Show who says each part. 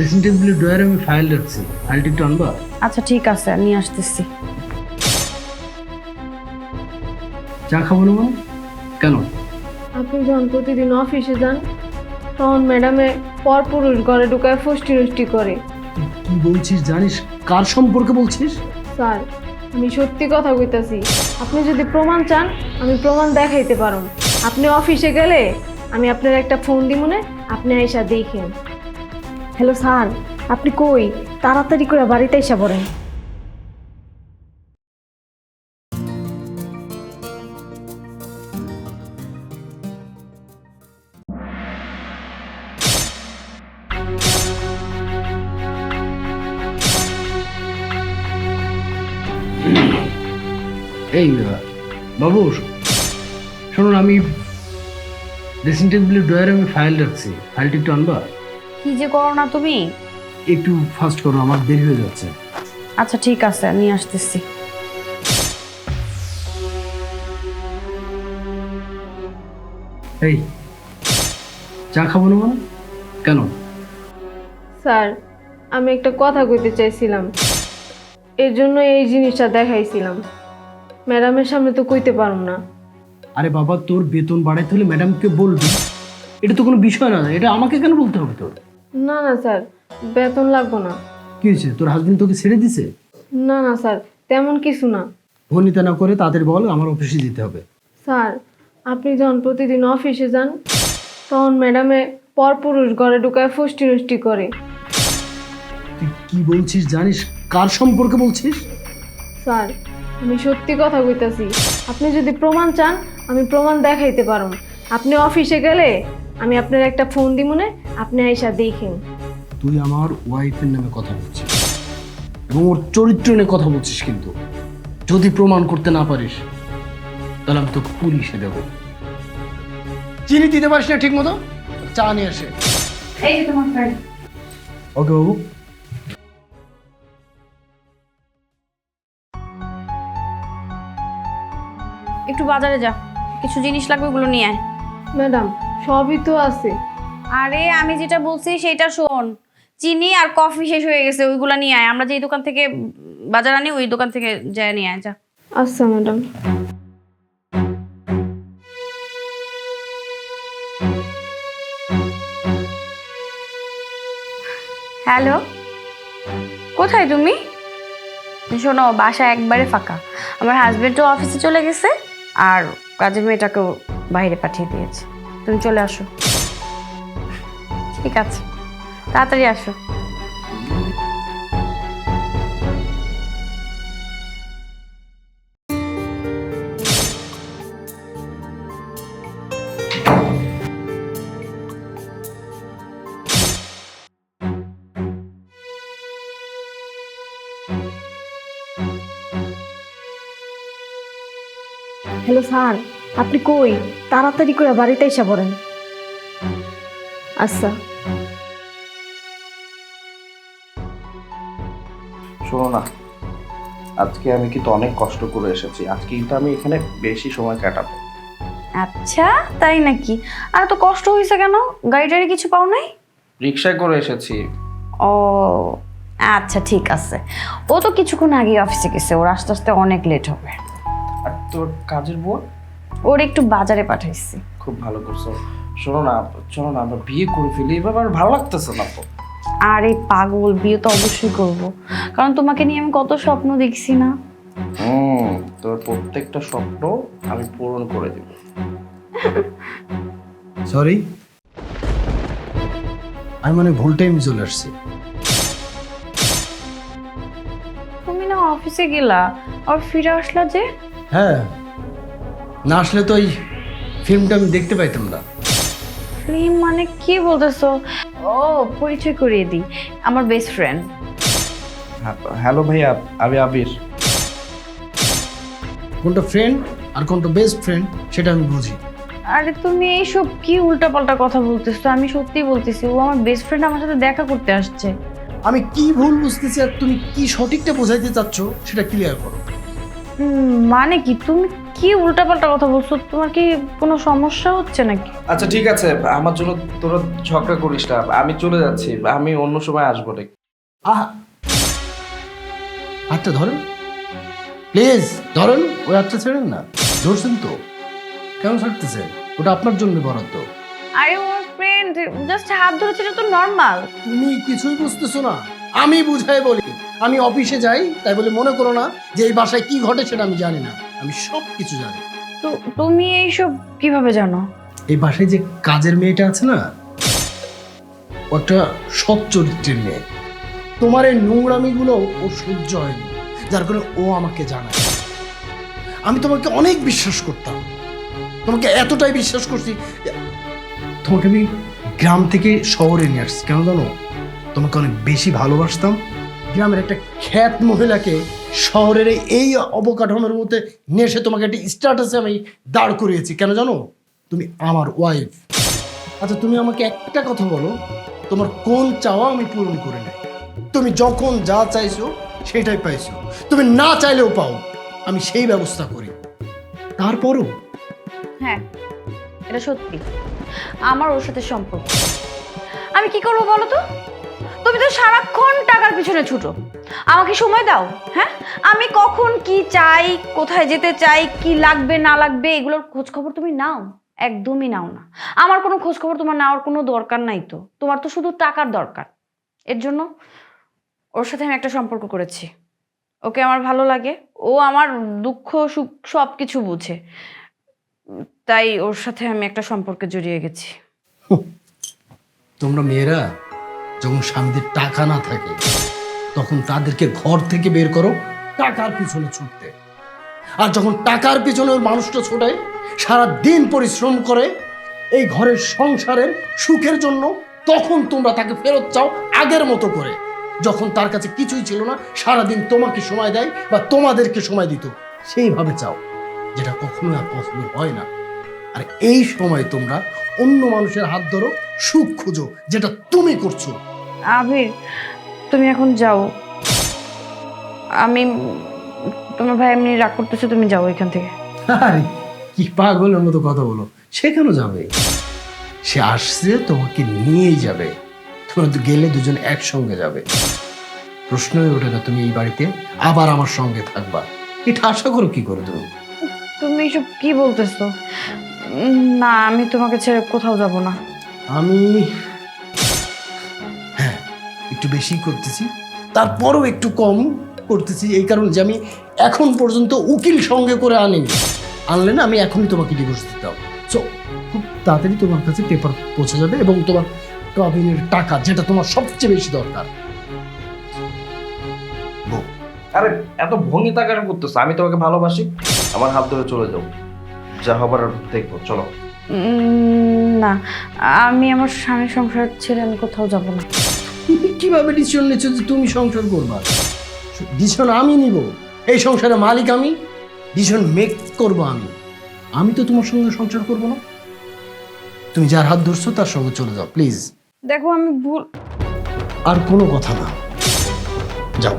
Speaker 1: Dressing টেবিলের ড্রয়ারে আমি file রাখছি। ফাইলটা একটু আনবা?
Speaker 2: আচ্ছা ঠিক আছে নিয়ে আসতেছি।
Speaker 1: চা খাব না মানে? কেন?
Speaker 3: আপনি যখন প্রতিদিন অফিসে যান তখন ম্যাডামে পরপুরুষ ঘরে ঢুকায় ফুষ্টি নষ্টি করে।
Speaker 1: কি বলছিস জানিস? কার সম্পর্কে বলছিস?
Speaker 3: স্যার আমি সত্যি কথা কইতাছি আপনি যদি প্রমাণ চান আমি প্রমাণ দেখাইতে পারুম। আপনি অফিসে গেলে আমি আপনার একটা ফোন দিব না আপনি আইসা দেখেন। হ্যালো স্যার, আপনি কই? তাড়াতাড়ি করে বাড়িতে এসে পড়েন।
Speaker 1: এই বাবু, শুনুন, আমি ড্রেসিং টেবিলের ড্রয়ারে আমি ফাইল রাখছি। ফাইলটি একটু আনবা?
Speaker 2: কি যে করো না তুমি?
Speaker 1: একটু ফাস্ট করো আমার দেরি হয়ে যাচ্ছে।
Speaker 2: আচ্ছা ঠিক আছে নিয়ে আসতেছি।
Speaker 1: এই চা খাব না মানে? কেন?
Speaker 3: স্যার আমি একটা কথা কইতে চাইছিলাম। এর জন্য এই জিনিসটা দেখাইছিলাম। ম্যাডামের সামনে তো কইতে পারুম না।
Speaker 1: আরে বাবা তোর বেতন বাড়াইতে হলে ম্যাডামকে বলবি? এটা তো কোনো বিষয় না এটা আমাকে কেন বলতে হবে তোর?
Speaker 3: না না স্যার বেতন লাগবো না।
Speaker 1: কি হয়েছে? তোর হাজবেন্ড তোকে ছেড়ে দিছে?
Speaker 3: না না স্যার তেমন কিছু না।
Speaker 1: ভনিতা না করে তাদের বল আমার অফিসে দিতে হবে।
Speaker 3: স্যার আপনি যখন প্রতিদিন অফিসে যান তখন ম্যাডামে পরপুরুষ ঘরে ঢুকায় ফুষ্টি নষ্টি করে।
Speaker 1: তুই কি বলছিস জানিস? কার সম্পর্কে বলছিস?
Speaker 3: স্যার আমি সত্যি কথা কইতাছি আপনি যদি প্রমাণ চান আমি প্রমাণ দেখাইতে পারুম আপনি অফিসে গেলে আমি আপনার একটা ফোন দিব না আপনি আইসা দেখেন।
Speaker 1: তুই আমার ওয়াইফের নামে কথা বলছিস এবং ওর চরিত্র নিয়ে কথা বলছিস কিন্তু। যদি প্রমাণ করতে না পারিস তাহলে আমি তোকে পুলিশে দেব। চিনি দিতে পারিস না ঠিক মতো চা নিয়ে আসে।
Speaker 2: এই যে তোমার
Speaker 1: ওকে বাবু।
Speaker 2: একটু বাজারে যা। কিছু জিনিস লাগবে ওগুলো নিয়ে আয়।
Speaker 3: ম্যাডাম সবই তো আছে।
Speaker 2: আরে আমি যেটা বলছি সেটা শোন। চিনি আর কফি শেষ হয়ে গেছে ওইগুলো নিয়ে আয়। আমরা যেই দোকান থেকে বাজার আনি ওই দোকান থেকে যায় নিয়ে আয় যা।
Speaker 3: আচ্ছা ম্যাডাম।
Speaker 2: হ্যালো? কোথায় তুমি? শোনো বাসা একবারে ফাঁকা। আমার হাজবেন্ডও অফিসে চলে গেছে আর কাজের মেয়েটাকেও বাইরে পাঠিয়ে দিয়েছে। তুমি চলে আসো। ঠিক আছে। তাড়াতাড়ি আসো।
Speaker 3: হ্যালো স্যার আপনি কই? তাড়াতাড়ি করে বাড়িতে এসে পড়েন। আচ্ছা।
Speaker 4: শোনো না। আজকে আমি কিন্তু অনেক কষ্ট করে এসেছি। আজকে কিন্তু আমি এখানে বেশি সময় কাটাবো।
Speaker 2: আচ্ছা তাই নাকি? আর তো কষ্ট হয়েছে কেন? গাড়ি টাড়ি কিছু পাও নাই?
Speaker 4: রিক্সায় করে এসেছি।
Speaker 2: ও আচ্ছা ঠিক আছে। ও তো কিছুক্ষণ আগে অফিসে গেছে। ওর আস্তে আস্তে অনেক লেট হবে।
Speaker 4: আর তোর কাজের বোন
Speaker 2: ওর একটু বাজারে পাঠাইছি।
Speaker 4: খুব ভালো করছ। শোনো না শোনো না আমরা বিয়ে করে ফেলি। এবার ভালো লাগতেছে না তো।
Speaker 2: আর এই পাগল বিয়ে তো অবশ্যই করব। কারণ তোমাকে নিয়ে আমি কত স্বপ্ন দেখছি না।
Speaker 4: হুম তোর প্রত্যেকটা স্বপ্ন আমি পূরণ করে দেব।
Speaker 1: সরি আমি মানে ভুল টাইম চলে আসছি।
Speaker 2: তুমি না অফিসে গেলা আর ফিরে আসলা যে?
Speaker 1: হ্যাঁ না আসলে তো এই ফিল্মটা আমি দেখতে পাইতাম না।
Speaker 2: ফিল্ম মানে কি বলতেছো? ও পরিচয় করিয়ে দিই। আমার বেস্ট ফ্রেন্ড
Speaker 4: হ্যালো ভাইয়া আমি আবির।
Speaker 1: কোনটা ফ্রেন্ড আর কোনটা বেস্ট ফ্রেন্ড সেটা আমি বুঝি।
Speaker 2: আরে তুমি এইসব কি উল্টাপাল্টা কথা বলতেছো? আমি সত্যি বলতেছি ও আমার বেস্ট ফ্রেন্ড আমার সাথে দেখা করতে আসছে।
Speaker 1: আমি কি ভুল বুঝতেছি আর তুমি কি সঠিকটা বোঝাইতে চাচ্ছ সেটা ক্লিয়ার করো।
Speaker 2: মানে কি? তুমি কি উল্টাপাল্টা কথা বলছো? তোমার কি কোনো সমস্যা হচ্ছে নাকি?
Speaker 4: আচ্ছা ঠিক আছে। আমার জন্য তোরা ঝগড়া করিস না। আমি চলে যাচ্ছি। আমি অন্য সময় আসব রে
Speaker 1: আহ! হাতটা ধরেন। প্লিজ ধরেন। ওই হাতটা ছেড়েন না। ধরছেন তো। কেন ছাড়তেছেন? ওটা আপনার জন্য বরাদ্দ।
Speaker 2: আরে ওর ফ্রেন্ড জাস্ট হাত ধরেছিল তো নর্মাল
Speaker 1: তুমি কিছুই বুঝতেছো না। আমি বুঝাই বলি। আমি অফিসে যাই তাই বলে মনে করো না যে এই বাসায় কি ঘটে সেটা আমি জানি না। আমি সব কিছু জানি।
Speaker 2: তো তুমি এইসব কীভাবে জানো?
Speaker 1: এই বাসায় যে কাজের মেয়েটা আছে না ও একটা সৎ চরিত্রের মেয়ে। তোমার এই নোংরামিগুলো ও সহ্য হয়নি যার কারণে ও আমাকে জানায়। আমি তোমাকে অনেক বিশ্বাস করতাম। তোমাকে এতটাই বিশ্বাস করছি তোমাকে আমি গ্রাম থেকে শহরে নিয়ে আসছি। কেন জানো? তোমাকে অনেক বেশি ভালোবাসতাম। গ্রামের একটা খ্যাত মহিলাকে শহরের এই- অবকাঠামোর মধ্যে এসে তোমাকে একটা স্ট্যাটাসে আমি দাঁড় করিয়েছি। কেন জানো? তুমি আমার ওয়াইফ আচ্ছা তুমি আমাকে একটা কথা বলো, তোমার কোন চাওয়া আমি পূরণ করে নাই? তুমি যখন যা চাইছো, সেটাই পাইছো। তুমি না চাইলেও পাও, আমি সেই ব্যবস্থা করি। তারপরও?
Speaker 2: হ্যাঁ এটা সত্যি। আমার ওর সাথে সম্পর্ক। আমি কি করব বলো তো? তুমি তো সারাক্ষণ টাকার পিছনে ছুটো। আমাকে সময় দাও হ্যাঁ? আমি কখন কি চাই, কোথায় যেতে চাই, কি লাগবে, না লাগবে, এগুলোর খোঁজ খবর তুমি নাও, একদমই নাও না। আমার কোনো খোঁজ খবর তোমার নেওয়ার কোনো দরকার নাই তো, তোমার তো শুধু টাকার দরকার। এর জন্য ওর সাথে আমি একটা সম্পর্ক করেছি। ওকে আমার ভালো লাগে, ও আমার দুঃখ, সুখ সব কিছু বুঝে। তাই ওর সাথে আমি একটা সম্পর্কে জড়িয়ে গেছি।
Speaker 1: তোমরা মেয়েরা, যখন স্বামীদের টাকা না থাকে তখন তাদেরকে ঘর থেকে বের করো, টাকার পিছনে ছুটতে। আর যখন টাকার পিছনে মানুষটা ছোটায় সারা দিন পরিশ্রম করে এই ঘরের সংসারের সুখের জন্য, তখন তোমরা তাকে ফেরত চাও আগের মতো করে। যখন তার কাছে কিছুই ছিল না, সারাদিন তোমাকে সময় দেয় বা তোমাদেরকে সময় দিত, সেইভাবে চাও, যেটা কখনোই আর পসিবল হয় না। আর এই সময় তোমরা অন্য মানুষের হাত ধরো, সুখ খুঁজো, যেটা তুমি করছ।
Speaker 2: আবির তুমি এখন যাও। আমি তোমার ভাই এমনি রাগ করতেছে তুমি যাও এখান থেকে।
Speaker 1: আরে কি পাগলের মতো কথা বলো। সে কেন যাবে? সে আসছে তোমাকে নিয়েই যাবে। তোমরা তো গেলে দুজন একসঙ্গে যাবে। প্রশ্নই ওঠে না তুমি এই বাড়িতে আবার আমার সঙ্গে থাকবা। এটা আশা করো কি করে তুমি?
Speaker 2: তুমি এসব কি বলতেছো? না আমি তোমাকে ছেড়ে কোথাও যাব না।
Speaker 1: আমি একটু বেশি করতেছি তারপরও একটু কম করতেছি এই কারণে যে আমি এখন পর্যন্ত উকিল সঙ্গে করে আনিনি। আনলে না আমি এখনই তোমাকে ডিভোর্স দিতে হবে। সো খুব তাড়াতাড়ি তোমার কাছে পেপার পৌঁছে যাবে এবং তোমার কাবিনের টাকা যেটা তোমার সবচেয়ে বেশি দরকার।
Speaker 4: আরে এত ভঙ্গি তাকার করতেছ? আমি তোমাকে ভালোবাসি আমার হাত ধরে চলে যাও। যা হবার দেখব চলো।
Speaker 2: না আমি আমার স্বামীর সংসার ছেড়ে আমি কোথাও যাব না।
Speaker 1: তুমি কীভাবে ডিসিশন নিচ্ছ যে তুমি সংসার করবা? ডিসিশন আমি নিব। এই সংসারের মালিক আমি। ডিসিশন মেক করব আমি। আমি তো তোমার সঙ্গে সংসার করব না। তুমি যার হাত ধরছো তার সঙ্গে চলে যাও প্লিজ
Speaker 2: দেখো আমি ভুল
Speaker 1: আর কোনো কথা না। যাও।